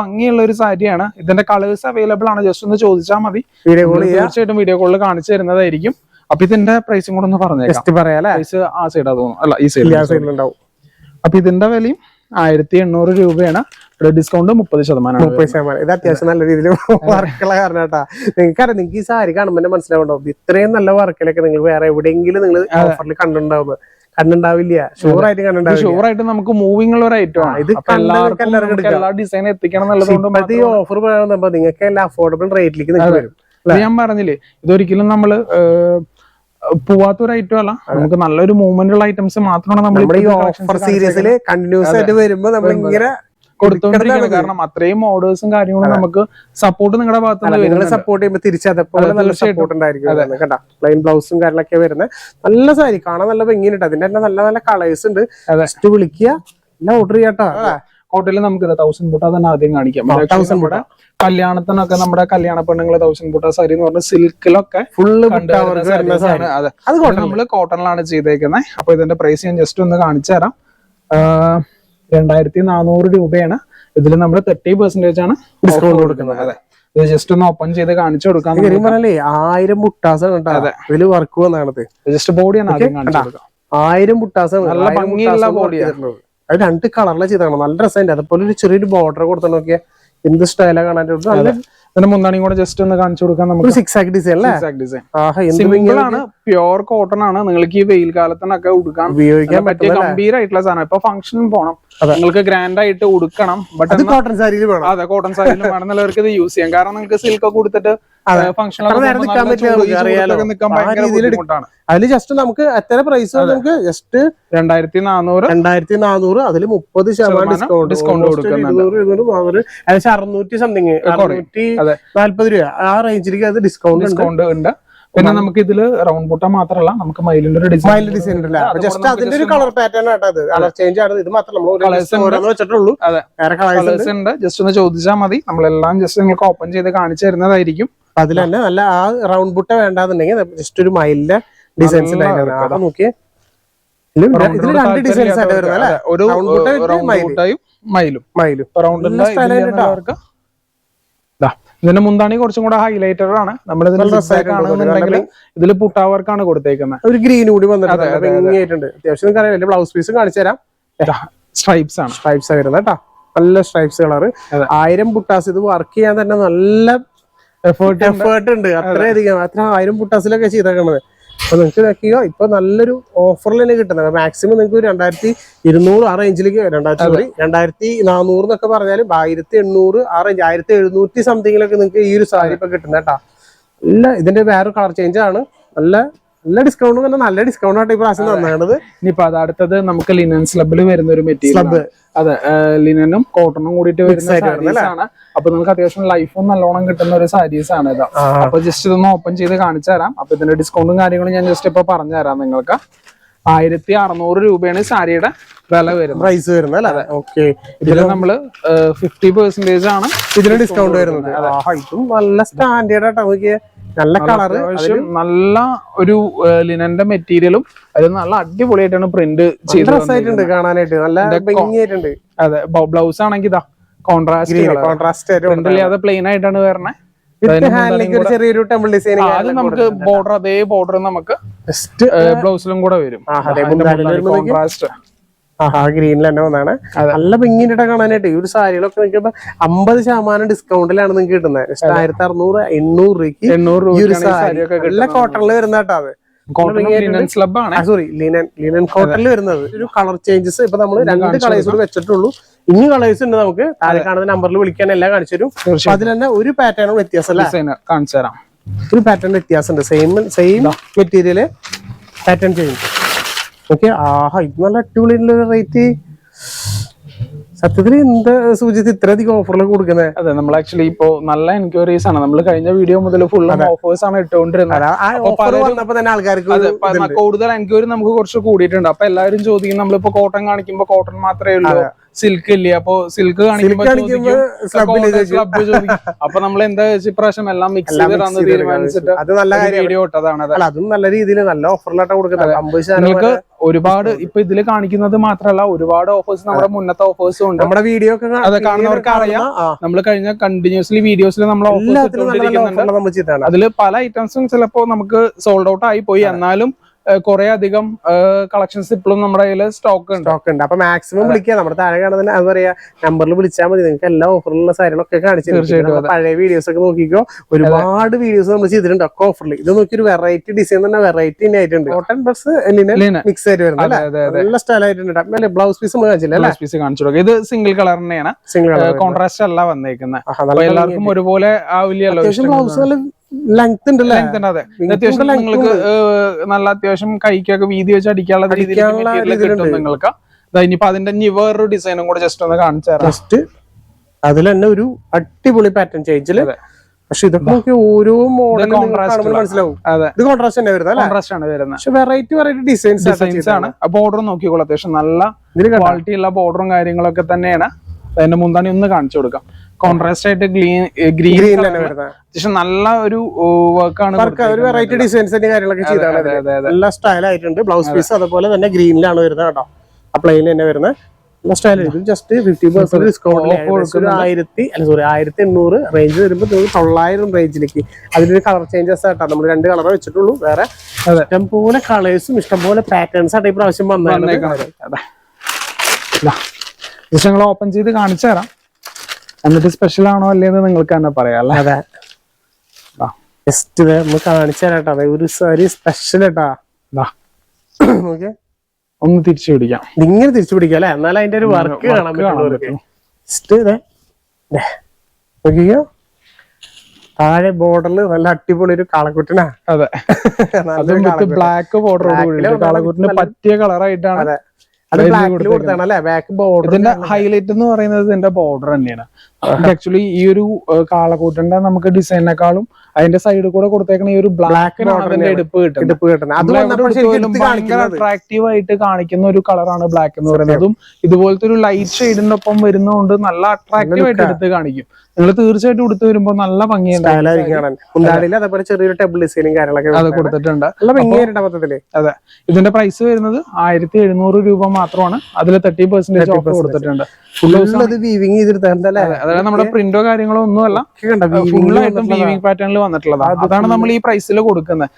ഭംഗിയുള്ള ഒരു സാരിയാണ്. ഇതിന്റെ കളേഴ്സ് അവൈലബിൾ ആണ്. ജസ്റ്റ് ഒന്ന് ചോദിച്ചാൽ മതി. തീർച്ചയായിട്ടും വീഡിയോ കോളിൽ കാണിച്ചു തരുന്നതായിരിക്കും. അപ്പൊ ഇതിന്റെ പ്രൈസും കൂടെ ഒന്ന് പറഞ്ഞേക്കാം. പ്രൈസ് ആ സൈഡാ തോന്നുന്നു. അല്ല ഈ സൈഡിൽ അപ്പൊ ഇതിന്റെ വിലയും ആയിരത്തി എണ്ണൂറ് രൂപയാണ്. ഡിസ്കൗണ്ട് മുപ്പത് ശതമാനം മുപ്പത് ശതമാനം. ഇത് അത്യാവശ്യം നല്ല രീതിയിൽ വർക്കുള്ള കാരണം കേട്ടാ നിങ്ങൾക്കറിയാം നിങ്ങൾക്ക് ഈ സാരി കാണുമ്പോൾ തന്നെ മനസ്സിലാവുണ്ടാവും ഇത്രയും നല്ല വർക്കിലൊക്കെ നിങ്ങൾ വേറെ എവിടെയെങ്കിലും നിങ്ങൾ ഓഫറിൽ കണ്ടുണ്ടാവുന്നത് കണ്ടുണ്ടാവില്ല ഷുവർ ആയിട്ട് കണ്ടിട്ടുണ്ടാവില്ല. ഷുവർ ആയിട്ട് നമുക്ക് മൂവിംഗ് ഉള്ള ഒരു ഐറ്റം ആണ്. ഇത് എല്ലാവർക്കും എല്ലാ ഡിസൈൻ എത്തിക്കണം എന്നുള്ളതുകൊണ്ട് ഈ ഓഫർ പറയുമ്പോൾ നിങ്ങൾക്ക് എല്ലാം അഫോർഡബിൾ റേറ്റിലേക്ക് നിങ്ങൾ വരും. ഞാൻ പറഞ്ഞില്ലേ ഇതൊരിക്കലും നമ്മൾ പോവാത്തൊരു പോവാത്ത ഒരു ഐറ്റം അല്ല നമുക്ക് നല്ലൊരു മൂവ്മെന്റ് ഉള്ള ഐറ്റംസ് മാത്രമാണ് നമ്മൾ ഈ ഓഫർ സീരീസിൽ കണ്ടിന്യൂസ് ആയിട്ട് വരുമ്പോ നമ്മൾ ഇങ്ങനെ കൊടുത്തോണ്ടിരിക്കുന്നത് കാരണം അത്രയും ഓർഡേഴ്സും കാര്യങ്ങളും നമുക്ക് സപ്പോർട്ട് നിങ്ങളുടെ ഭാഗത്ത് നിങ്ങൾ സപ്പോർട്ട് ചെയ്യുമ്പോൾ തിരിച്ചതേപോലെ നല്ല. സപ്പോർട്ട് ഉണ്ടായിരിക്കും കേട്ടാ പ്ലെയിൻ ബ്ലൗസും കാര്യങ്ങളൊക്കെ വരുന്നത് നല്ല സാരി കാണാൻ നല്ല ഭംഗിയുണ്ട് അതിന്റെ തന്നെ നല്ല നല്ല കളേഴ്സ് ഉണ്ട്. ജസ്റ്റ് വിളിക്കുക. എല്ലാം ഓർഡർ ചെയ്യാട്ടോ ഹോട്ടലിൽ നമുക്ക് തൗസൻഡ് ബുട്ട തന്നെ ആദ്യം കാണിക്കാം. തൗസൻഡ് ബുട്ട 1000 നമ്മുടെ കല്യാണത്തിനൊക്കെ നമ്മുടെ കല്യാണ പെണ്ണുങ്ങൾ തൗസൻഡ് ബുട്ട സാരി എന്ന് പറഞ്ഞ സിൽക്കിലൊക്കെ ഫുള്ള് അതെ. നമ്മൾ കോട്ടണിലാണ് ചെയ്തേക്കുന്നത് അപ്പൊ ഇതിന്റെ പ്രൈസ് ഞാൻ ജസ്റ്റ് ഒന്ന് കാണിച്ചു തരാം. രണ്ടായിരത്തി നാനൂറ് രൂപയാണ്. ഇതിൽ നമ്മൾ തേർട്ടി പെർസെന്റേജ് ആണ് ഡിസ്കൗണ്ട് കൊടുക്കുന്നത്. അതെ ഇത് ജസ്റ്റ് ഒന്ന് ഓപ്പൺ ചെയ്ത് കാണിച്ചു കൊടുക്കാൻ പറഞ്ഞാലേ ആയിരം മുട്ടാസാണ് കേട്ടോ. വർക്ക് വന്നാണത് ജസ്റ്റ് ബോഡിയാണ് ആദ്യം കാണിച്ചു ആയിരം മുട്ടാസാണ് നല്ല ഭംഗിയുള്ള. ചെയ്തിട്ടുള്ളത്. അത് രണ്ട് കളറിലെ ചെയ്താണ് നല്ല രസമുണ്ട്. അതുപോലെ ഒരു ചെറിയൊരു ബോർഡർ കൊടുത്തു നോക്കിയ എന്ത് സ്റ്റൈലാ കാണാൻ ഇതിന്റെ മുന്താണിയും കൂടെ ജസ്റ്റ് ഒന്ന് കാണിച്ചു കൊടുക്കാൻ നമുക്ക് സിക്സ് ആക്കി ഡിസൈൻ അല്ലേ? ഡിസൈൻ സിമ്പിൾ ആണ്. പ്യുവർ കോട്ടൺ ആണ്. നിങ്ങൾക്ക് ഈ വെയിൽ കാലത്തിനൊക്കെ ഉടുക്കാൻ ഉപയോഗിക്കാൻ പറ്റിയ ഗംഭീരായിട്ടുള്ള ഗംഭീരമായിട്ടുള്ള സാധനം. ഇപ്പൊ ഫംഗ്ഷനും പോണം. നിങ്ങൾക്ക് ഗ്രാൻഡ് ആയിട്ട് ഉടുക്കണം ബട്ട് കോട്ടൺ സാരിയിൽ വേണം. അതെ കോട്ടൺ സാരിയിലും വേണമെന്നുള്ളവർക്ക് ഇത് യൂസ് ചെയ്യാം. കാരണം നിങ്ങൾക്ക് സിൽക്ക് ഒക്കെ കൊടുത്തിട്ട് അതിൽ ജസ്റ്റ് നമുക്ക് എത്ര പ്രൈസ് നമുക്ക് ജസ്റ്റ് രണ്ടായിരത്തി നാനൂറ് രണ്ടായിരത്തി നാനൂറ് അതിൽ മുപ്പത് ശതമാനം ഡിസ്കൗണ്ട് ഡിസ്കൗണ്ട് കൊടുക്കുന്നുണ്ട്. ഏകദേശം അറുന്നൂറ്റി സംതിങ്. നാല്പത് രൂപ. ആ റേഞ്ചിലേക്ക് അത് ഡിസ്കൗണ്ട് ഡിസ്കൗണ്ട് ഉണ്ട്. പിന്നെ നമുക്ക് ഇതിൽ റൗണ്ട് ബുട്ട മാത്രമല്ല നമുക്ക് മയിലിന്റെ ഒരു ഡിസൈൻ മൈൽഡ് ഡിസൈൻ ജസ്റ്റ് അതിന്റെ ഒരു കളർ പാറ്റേൺ ആട്ടോ അത്. കളർ ചേഞ്ച് ആണ്. ഇത് മാത്രം നമ്മൾ വെച്ചിട്ടുള്ളൂ. അതെ. വേറെ കളേഴ്സ് ഉണ്ട്. ജസ്റ്റ് ഒന്ന് ചോദിച്ചാൽ മതി. നമ്മളെല്ലാം ജസ്റ്റ് നിങ്ങൾക്ക് ഓപ്പൺ ചെയ്ത് കാണിച്ചു തരുന്നതായിരിക്കും. അതിൽ തന്നെ നല്ല ആ റൗണ്ട് ബുട്ട വേണ്ടാന്നുണ്ടെങ്കിൽ ജസ്റ്റ് ഒരു മൈലിന്റെ ഡിസൈൻസ് നോക്കിയേ. ഇതിൽ ഇതിൽ രണ്ട് ഡിസൈൻസ് ആയിട്ട് താല്പര്യമില്ലാത്തവർക്ക് വരുന്നത് അല്ലേ? അതെ, ഒരു Round ബുട്ട മൈലും റൗണ്ട് മയിൽ. ബുട്ടയും മയിലും. മയിലും. റൗണ്ടിന്റെ ഇതിന്റെ മുന്താണി കുറച്ചും കൂടെ ഹൈലൈറ്റഡ് ആണ് നമ്മൾ ഇതിൽ ഇതിൽ പുട്ടാ വർക്കാണ് കൊടുത്തേക്കുന്നത് ഒരു ഗ്രീൻ കൂടി വന്നിട്ടുണ്ട്. അത്യാവശ്യം നിങ്ങൾക്ക് അറിയാം ബ്ലൗസ് പീസ് കാണിച്ചു തരാം. സ്ട്രൈപ്സ് ആണ്. സ്ട്രൈപ്സ് വരുന്നത് കേട്ടോ. നല്ല സ്ട്രൈപ്സ് കളർ ആയിരം പുട്ടാസ് ഇത് വർക്ക് ചെയ്യാൻ തന്നെ നല്ല എഫേർട്ട് എഫേർട്ട് ഉണ്ട്. അത്രയധികം. അത്ര ആയിരം പുട്ടാസിലൊക്കെ ചെയ്തേക്കണത്. അപ്പൊ നിങ്ങൾക്ക് നോക്കിയോ ഇപ്പൊ നല്ലൊരു ഓഫറിൽ തന്നെ കിട്ടുന്നത്. മാക്സിമം നിങ്ങൾക്ക് രണ്ടായിരത്തി ഇരുന്നൂറ് ആ റേഞ്ചിലേക്ക് രണ്ടായിരത്തി സോറി രണ്ടായിരത്തി നാനൂറ് എന്നൊക്കെ പറഞ്ഞാലും ആയിരത്തി എണ്ണൂറ് ആ റേഞ്ച് ആയിരത്തി എഴുന്നൂറ്റി സംതിങ്ങിലൊക്കെ നിങ്ങൾക്ക് ഈ ഒരു സാരി ഇപ്പൊ കിട്ടുന്ന കേട്ടാ. ഇല്ല ഇതിന്റെ വേറെ കളർ ചേഞ്ച് ആണ്. നല്ല നല്ല ഡിസ്കൗണ്ട് തന്നെ നല്ല ഡിസ്കൗണ്ട് ആയിട്ട് പ്രാവശ്യം തന്നാണത്. ഇനിയിപ്പോ അത് അടുത്തത് നമുക്ക് ലിനൻ സ്ലബിൽ വരുന്ന ഒരു മെറ്റീരിയൽ അതെ ലിനനും കോട്ടണും കൂടിയിട്ട് വരുന്ന സാരീസ് ആണ്. അപ്പൊ നിങ്ങൾക്ക് അത്യാവശ്യം ലൈഫും നല്ലോണം കിട്ടുന്ന ഒരു സാരീസ് ആണ് ഇത്. അപ്പൊ ജസ്റ്റ് ഇതൊന്ന് ഓപ്പൺ ചെയ്ത് കാണിച്ചു തരാം. അപ്പൊ ഇതിന്റെ ഡിസ്കൗണ്ടും കാര്യങ്ങളും ഞാൻ ജസ്റ്റ് ഇപ്പൊ പറഞ്ഞു തരാം നിങ്ങൾക്ക്. ആയിരത്തി അറുന്നൂറ് രൂപയാണ് സാരിയുടെ വില വരുന്നത്. പ്രൈസ് വരുന്നത് അതെ ഓക്കെ ഇതിൽ നമ്മൾ ഫിഫ്റ്റി പെർസെന്റേജ് ആണ് ഇതിന് ഡിസ്കൗണ്ട് വരുന്നത്. നല്ല സ്റ്റാൻഡേർഡ് ആട്ടോ നോക്കിയേ. നല്ല കളർ നല്ല ഒരു ലിനന്റെ മെറ്റീരിയലും അത് നല്ല അടിപൊളിയായിട്ടാണ് പ്രിന്റ് ചെയ്തിട്ടുണ്ട് കാണാനായിട്ട്. നല്ല ഭംഗിയായിട്ടുണ്ട്. അതെ ബ്ലൗസ് ആണെങ്കിൽ ഇതാ കോൺട്രാസ്റ്റ് കോൺട്രാസ്റ്റ് ആയിട്ട് പ്രിന്റ് ഇല്ലാതെ പ്ലെയിൻ ആയിട്ടാണ് വരണേ. വിത്ത് ഹാൻഡിലേക്ക് ഒരു ചെറിയൊരു ടെമ്പിൾ ഡിസൈൻ അത് നമുക്ക് ബോർഡർ അതേ ബോർഡർ നമുക്ക് ബ്ലൗസിലും കൂടെ വരും. കോൺട്രാസ്റ്റ് ആഹാ ഗ്രീനിൽ തന്നെ വന്നാണ്. നല്ല ഭംഗിയുടെ കാണാനായിട്ട്. ഈ ഒരു സാരികളൊക്കെ നിൽക്കുമ്പോ അമ്പത് ശതമാനം ഡിസ്കൗണ്ടിലാണ് നിങ്ങൾക്ക് കിട്ടുന്നത്. ജസ്റ്റ് ആയിരത്തി അറുന്നൂറ് എണ്ണൂറ് രൂപയ്ക്ക് എണ്ണൂറ് ഈ ഒരു സാരി. നല്ല കോട്ടണിൽ വരുന്ന കേട്ടോ അത്. സോറി ലിനൻ ലിനൻ കോട്ടണിൽ വരുന്നത്. ഒരു കളർ ചേഞ്ചസ് ഇപ്പൊ നമ്മൾ രണ്ട് കളേഴ്സ് കൂടി വെച്ചിട്ടുള്ളൂ. ഇനി കളേഴ്സ് ഉണ്ട് നമുക്ക്. താഴെ കാണുന്ന നമ്പറിൽ വിളിക്കാൻ എല്ലാം കാണിച്ചു തരും. അതിൽ തന്നെ ഒരു പാറ്റേൺ വ്യത്യാസം കാണിച്ചു തരാം. ഒരു പാറ്റേൺ വ്യത്യാസമുണ്ട് സെയിം സെയിം മെറ്റീരിയൽ പാറ്റേൺ ചെയ്യും ഓക്കെ ആഹാ ഇത് നല്ല അടിപൊളിയുള്ള റേറ്റ് സത്യത്തിൽ എന്ത് സൂചിച്ച് ഇത്രയധികം ഓഫറിലൊക്കെ കൊടുക്കുന്നത് അതെ നമ്മൾ ആക്ച്വലി ഇപ്പോ നല്ല എൻക്വയറീസ് ആണ്. നമ്മൾ കഴിഞ്ഞ വീഡിയോ മുതൽ ഫുൾ ഓഫേഴ്സ് ആണ് ഇട്ടുകൊണ്ടിരുന്നത് കൂടുതൽ എൻക്വയറി നമുക്ക് കുറച്ച് കൂടിയിട്ടുണ്ട്. അപ്പൊ എല്ലാവരും ചോദിക്കും നമ്മളിപ്പോ കോട്ടൺ കാണിക്കുമ്പോ കോട്ടൺ മാത്രമേ ഉള്ളൂ. സിൽക്ക് ഇല്ലേ അപ്പൊ സിൽക്ക് കാണിക്കുമ്പോ കാണിക്കുമ്പോ slab ൽ ചോദിക്കും. ക്ലബ് ചോദിക്കും. അപ്പൊ നമ്മൾ എന്താ വെച്ചാൽ ഇപ്രാവശ്യം എല്ലാം മിക്സ് ചെയ്തിടാന്ന് തീരുമാനിച്ചിട്ട് അത് നല്ല കാര്യം വീഡിയോ ഇട്ടതാണ് അത്. നല്ല രീതിയിൽ നല്ല കൊടുക്കുന്നത്. അമ്പത് നിങ്ങൾക്ക് ഒരുപാട് ഇപ്പൊ ഇതിൽ കാണിക്കുന്നത് മാത്രല്ല ഒരുപാട് ഓഫേഴ്സ് നമ്മുടെ മുന്നത്തെ ഓഫേഴ്സും ഉണ്ട്. നമ്മുടെ വീഡിയോ ഒക്കെ അത് കാണുന്നവർക്ക് അറിയാം. നമ്മൾ കഴിഞ്ഞ കണ്ടിന്യൂസ്ലി വീഡിയോസിൽ നമ്മൾ ഓഫേഴ്സ് അതിൽ പല ഐറ്റംസും ചിലപ്പോ നമുക്ക് സോൾഡ് ഔട്ട് ആയി പോയി. എന്നാലും കുറെ അധികം കളക്ഷൻസ് ഇപ്പോഴും നമ്മുടെ കയ്യിൽ സ്റ്റോക്ക് ഉണ്ട്. സ്റ്റോക്ക് ഉണ്ട്. അപ്പൊ മാക്സിമം വിളിക്കുക. നമ്മുടെ താഴെ കാണുന്ന അത് പറയാ നമ്പറിൽ വിളിച്ചാൽ മതി. നിങ്ങൾക്ക് എല്ലാ ഓഫറിലുള്ള സാരികളൊക്കെ കാണിച്ചു തീർച്ചയായിട്ടും, പഴയ വീഡിയോസ് ഒക്കെ നോക്കിക്കോ. ഒരുപാട് വീഡിയോസ് നമ്മൾ ചെയ്തിട്ടുണ്ട്. ഒക്കെ ഓഫറിൽ ഇത് നോക്കി ഒരു വെറൈറ്റി ഡിസൈൻ തന്നെ വെറൈറ്റി തന്നെ ആയിട്ടുണ്ട്. കോട്ടൺ ബസ്. മിക്സ് ആയിട്ട് വരുന്നത് നല്ല സ്റ്റൈൽ ആയിട്ടുണ്ട് അല്ലേ ബ്ലൗസ് പീസ് നമ്മൾ കാണിച്ചില്ല അല്ലേ? പീസ് കാണിച്ചു കൊടുക്കുക ഇത് സിംഗിൾ കളർ തന്നെയാണ്. സിംഗിൾ കളർ കോൺട്രാസ്റ്റ് അല്ല വന്നേക്കുന്നത് എല്ലാവർക്കും ഒരുപോലെ ആവില്ലല്ലോ ബ്ലൗസ് ലെങ്ത് ഉണ്ട് ലെങ്ത് ഉണ്ട്, അതെ. അത്യാവശ്യം നിങ്ങൾക്ക് നല്ല അത്യാവശ്യം കൈക്കൊക്കെ വീതി വെച്ച് അടിക്കാനുള്ള രീതിയിൽ. കിട്ടും നിങ്ങൾക്ക്. ഇനിയിപ്പോ അതിന്റെ വേറൊരു ഡിസൈനും കൂടെ ജസ്റ്റ് ഒന്ന് കാണിച്ചു തരാം. ജസ്റ്റ് അതിൽ തന്നെ ഒരു അടിപൊളി പാറ്റേൺ ചേഞ്ചിൽ പക്ഷെ ഇതൊക്കെ നോക്കി ഓരോ മോഡൽ മനസ്സിലാവും. ഇത് കോൺട്രാസ്റ്റ് തന്നെ വരുന്നത് കോൺട്രാസ്റ്റ് ആണ് വരുന്നത്. പക്ഷെ വെറൈറ്റി വെറൈറ്റി ഡിസൈൻസ് ഡിസൈൻസ് ആണ്. ബോർഡർ നോക്കിക്കോളാം. അത്യാവശ്യം നല്ല ക്വാളിറ്റി ഉള്ള ബോർഡറും കാര്യങ്ങളൊക്കെ തന്നെയാണ്. അതിന്റെ മുന്താണി ഒന്ന് കാണിച്ചു കൊടുക്കാം. കോൺട്രാസ്റ്റ് ആയിട്ട് ഗ്രീൻ ഗ്രീൻ അത്യാവശ്യം നല്ല ഒരു വർക്കാണ് വർക്ക് ഒരു വെറൈറ്റി ഡിസൈൻസ് തന്നെ കാര്യങ്ങളൊക്കെ ചെയ്താണ്. നല്ല സ്റ്റൈൽ ആയിട്ടുണ്ട്. ബ്ലൗസ് പീസ് അതുപോലെ തന്നെ ഗ്രീനിലാണ് വരുന്നത് കേട്ടോ. ആ പ്ലെയിൻ തന്നെ വരുന്നത്. നല്ല സ്റ്റൈൽ ഇത് ജസ്റ്റ് ഫിഫ്റ്റി പെർസെന്റ് ഡിസ്കൗണ്ട് ആയിരത്തി അല്ല സോറി ആയിരത്തി എണ്ണൂറ് റേഞ്ച് വരുമ്പോൾ നിങ്ങൾക്ക് തൊള്ളായിരം റേഞ്ചിലേക്ക് അതിലൊരു കളർ ചേഞ്ചസ് ആട്ടോ. നമ്മൾ രണ്ട് കളറേ വെച്ചിട്ടുള്ളൂ. വേറെ. ഇഷ്ടംപോലെ കളേഴ്സും ഇഷ്ടംപോലെ പാറ്റേൺസ് ആയിട്ട് ഈ പ്രാവശ്യം ഞങ്ങൾ ഓപ്പൺ ചെയ്ത് കാണിച്ചു തരാം. എന്നിട്ട് സ്പെഷ്യൽ ആണോ അല്ലേന്ന് നിങ്ങൾക്ക് തന്നെ പറയാം അതെ. ജസ്റ്റ് നമ്മൾ കാണിച്ചു തരാം ഒരു സാരി സ്പെഷ്യൽ ഏട്ടാ. ഓക്കെ. ഒന്ന് തിരിച്ചു പിടിക്കാം. ഇങ്ങനെ തിരിച്ചു പിടിക്കാം അല്ലെ? എന്നാൽ അതിന്റെ ഒരു വർക്ക് കാണാൻ പറ്റും. താഴെ ബോർഡറിൽ നല്ല അടിപൊളി ഒരു കാളക്കുട്ടനാ. അതെ. ബ്ലാക്ക് ബോർഡർ കാളക്കുട്ടിന് പറ്റിയ കളറായിട്ടാണ് അതെ അത് ബ്ലാക്കിൽ കൊടുത്താണ് അല്ലെ ബാക്ക് ബോർഡർ ഇതിന്റെ ഹൈലൈറ്റ് എന്ന് പറയുന്നത് ഇതിന്റെ ബോർഡർ തന്നെയാണ്. ആക്ച്വലി ഈ ഒരു കാളക്കൂട്ടന്റെ നമുക്ക് ഡിസൈനേക്കാളും അതിന്റെ സൈഡിൽ കൂടെ കൊടുത്തേക്കണ ഈ ഒരു ബ്ലാക്ക് എടുപ്പ് കിട്ടുന്നത്. അട്രാക്റ്റീവ് ആയിട്ട് കാണിക്കുന്ന ഒരു കളറാണ് ബ്ലാക്ക് എന്ന് പറയുന്നത്. അതും ഇതുപോലത്തെ ഒരു ലൈറ്റ് ഷെയ്ഡിന്റെ ഒപ്പം വരുന്നതുകൊണ്ട് നല്ല അട്രാക്റ്റീവ് ആയിട്ട് എടുത്ത് കാണിക്കും. നിങ്ങൾ തീർച്ചയായിട്ടും എടുത്തു വരുമ്പോൾ നല്ല ഭംഗിയുണ്ട് അതേപോലെ ചെറിയൊരു ടേബിൾ ഡിസൈനും കാര്യങ്ങളൊക്കെ അത്. കൊടുത്തിട്ടുണ്ട്. നല്ല മൊത്തത്തിൽ. അതെ. ഇതിന്റെ പ്രൈസ് വരുന്നത് ആയിരത്തി എഴുന്നൂറ് രൂപ മാത്രമാണ്. അതിൽ തേർട്ടി പെർസെന്റേജ് ഓഫ് കൊടുത്തിട്ടുണ്ട്. അതായത് നമ്മുടെ പ്രിന്റോ കാര്യങ്ങളോ ഒന്നുമല്ല. ഫുള്ളായിട്ടും വീവിംഗ് പാറ്റേണിൽ വന്നിട്ടുള്ളത്. അതാണ് നമ്മൾ ഈ പ്രൈസിൽ കൊടുക്കുന്നത്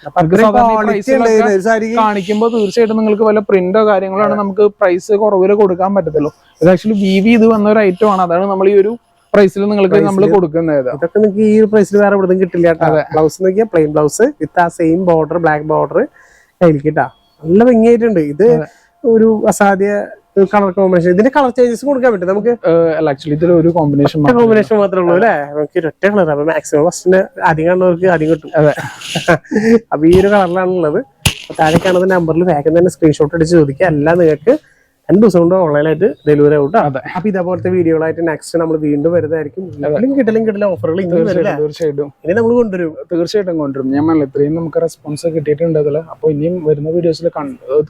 കാണിക്കുമ്പോൾ തീർച്ചയായിട്ടും നിങ്ങൾക്ക് വല്ല പ്രിന്റോ കാര്യങ്ങളോ ആണ് നമുക്ക് പ്രൈസ് കുറവിൽ കൊടുക്കാൻ പറ്റത്തുള്ളൂ. ഇത് ആക്ച്വലി വി വി ഇത് വന്ന ഒരു ഐറ്റം ആണ്. അതാണ് നമ്മൾ ഈ ഒരു പ്രൈസിൽ നിങ്ങൾക്ക് നമ്മൾ കൊടുക്കുന്നത്. ഇതൊക്കെ നിങ്ങൾക്ക് ഈ പ്രൈസിൽ വേറെ എവിടെ കിട്ടില്ല ബ്ലൗസ് നോക്കിയാൽ പ്ലെയിൻ ബ്ലൗസ് വിത്ത് ആ സെയിം ബോർഡർ ബ്ലാക്ക് ബോർഡർ കയ്യിലേക്ക് കേട്ടാ. നല്ല ഭംഗിയായിട്ടുണ്ട്. ഇത് ഒരു അസാധ്യ കളർ കോമ്പിനേഷൻ ഇതിന്റെ കളർ ചേഞ്ചസ് കൊടുക്കാൻ പറ്റും. നമുക്ക് ആക്ച്വലി ഇതിൽ ഒരു കോമ്പിനേഷൻ കോമ്പിനേഷൻ മാത്രമേ ഉള്ളൂ അല്ലേ? നമുക്ക് ഒറ്റ കളർ അപ്പൊ മാക്സിമം ഫസ്റ്റിന് അധികം കാണുന്നവർക്ക് ആദ്യം കിട്ടും. അതെ. അപ്പൊ ഈ ഒരു കളറിലാണ് ഉള്ളത് അപ്പൊ താഴെ കാണുന്ന നമ്പറിൽ വേഗം തന്നെ സ്ക്രീൻഷോട്ട് അടിച്ച് ചോദിക്കുക എല്ലാം നിങ്ങൾക്ക് രണ്ട് ദിവസം കൊണ്ട് ഓൺലൈനായിട്ട് ഡെലിവറി ആവും ട്ടോ. അതെ. അപ്പൊ ഇതേപോലത്തെ വീഡിയോകളായിട്ട് നെക്സ്റ്റ് നമ്മൾ വീണ്ടും വരുന്നതായിരിക്കും. കിട്ടലും കിട്ടലും ഓഫറുകൾ തീർച്ചയായിട്ടും ഇനി നമ്മൾ കൊണ്ടുവരും. തീർച്ചയായിട്ടും കൊണ്ടുവരും. ഞാൻ പറഞ്ഞില്ല ഇത്രയും നമുക്ക് റെസ്പോൺസ് കിട്ടിയിട്ടുണ്ട് അതിൽ അപ്പോൾ ഇനിയും വരുന്ന വീഡിയോസിൽ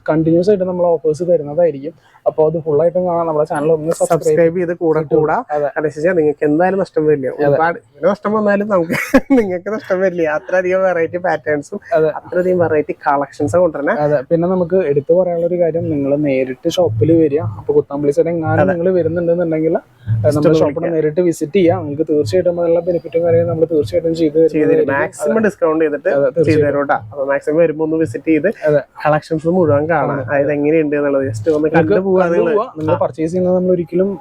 കണ്ടിന്യൂസ് ആയിട്ട് നമ്മൾ ഓഫേഴ്സ് തരുന്നതായിരിക്കും. അപ്പോൾ അത് ഫുൾ ആയിട്ടും കാണാൻ നമ്മുടെ ചാനൽ ഒന്ന് സബ്സ്ക്രൈബ് ചെയ്ത് കൂടെ കൂടാ. നിങ്ങൾക്ക് എന്തായാലും നഷ്ടം വരില്ല. ഒരുപാട് നഷ്ടം വന്നാലും നമുക്ക് നിങ്ങൾക്ക് നഷ്ടം വരില്ല. അത്രയധികം വെറൈറ്റി പാറ്റേൺസും അത്ര അത്രയധികം വെറൈറ്റി കളക്ഷൻസ് കൊണ്ടുവരണേ അതെ. പിന്നെ നമുക്ക് എടുത്തു പറയാനുള്ള ഒരു കാര്യം നിങ്ങൾ നേരിട്ട് ഷോപ്പിൽ വരിക. അപ്പൊ കുത്താമ്പളി സൈഡ് എങ്ങാനും നിങ്ങൾ വരുന്നുണ്ടെന്നുണ്ടെങ്കിൽ നമ്മുടെ ഷോപ്പിൽ നേരിട്ട് വിസിറ്റ് ചെയ്യാം നിങ്ങൾക്ക് തീർച്ചയായിട്ടും അതിനുള്ള ബെനിഫിറ്റും കാര്യങ്ങളും നമ്മൾ തീർച്ചയായിട്ടും ചെയ്തു മാക്സിമം ഡിസ്കൗണ്ട് ചെയ്തിട്ട് അതെ, ചെയ്ത് തീർച്ചയായിട്ടും. അപ്പൊ മാക്സിമം വരുമ്പോ ഒന്ന് വിസിറ്റ് ചെയ്ത് കളക്ഷൻസ് മുഴുവൻ കാണാം. അതായത് എങ്ങനെയുണ്ട് എന്നുള്ളത് ജസ്റ്റ് ഒന്ന് കണ്ടു നിങ്ങൾ പർച്ചേസ് ചെയ്യുന്നത് നമ്മൾ ഒരിക്കലും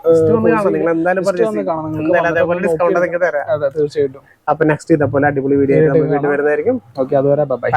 നിങ്ങൾ എന്തായാലും. കാണാം. അതേപോലെ ഡിസ്കൗണ്ട് നിങ്ങൾക്ക് തരാം. അതെ തീർച്ചയായിട്ടും. അപ്പൊ നെക്സ്റ്റ് ഇതേപോലെ അടിപൊളി വീഡിയോ വീണ്ടും വരുന്നതായിരിക്കും. ഓക്കെ അതുവരെ ബൈ.